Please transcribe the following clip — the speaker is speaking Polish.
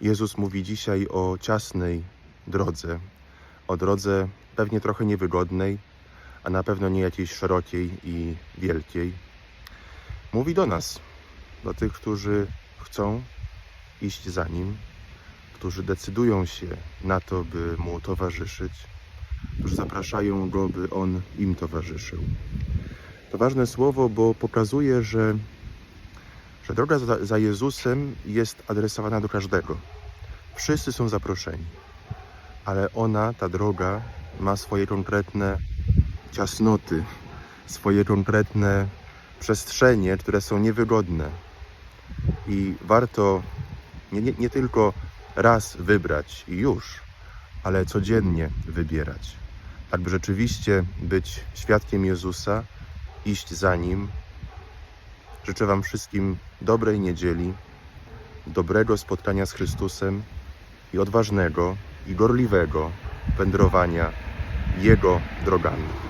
Jezus mówi dzisiaj o ciasnej drodze, o drodze pewnie trochę niewygodnej, a na pewno nie jakiejś szerokiej i wielkiej. Mówi do nas, do tych, którzy chcą iść za Nim, którzy decydują się na to, by Mu towarzyszyć, którzy zapraszają Go, by On im towarzyszył. To ważne słowo, bo pokazuje, że, że droga za, za Jezusem jest adresowana do każdego. Wszyscy są zaproszeni, ale ona, ta droga, ma swoje konkretne ciasnoty, swoje konkretne przestrzenie, które są niewygodne. I warto nie, nie, nie tylko raz wybrać i już, ale codziennie wybierać. Tak by rzeczywiście być świadkiem Jezusa, iść za Nim. Życzę Wam wszystkim dobrej niedzieli, dobrego spotkania z Chrystusem i odważnego i gorliwego wędrowania Jego drogami.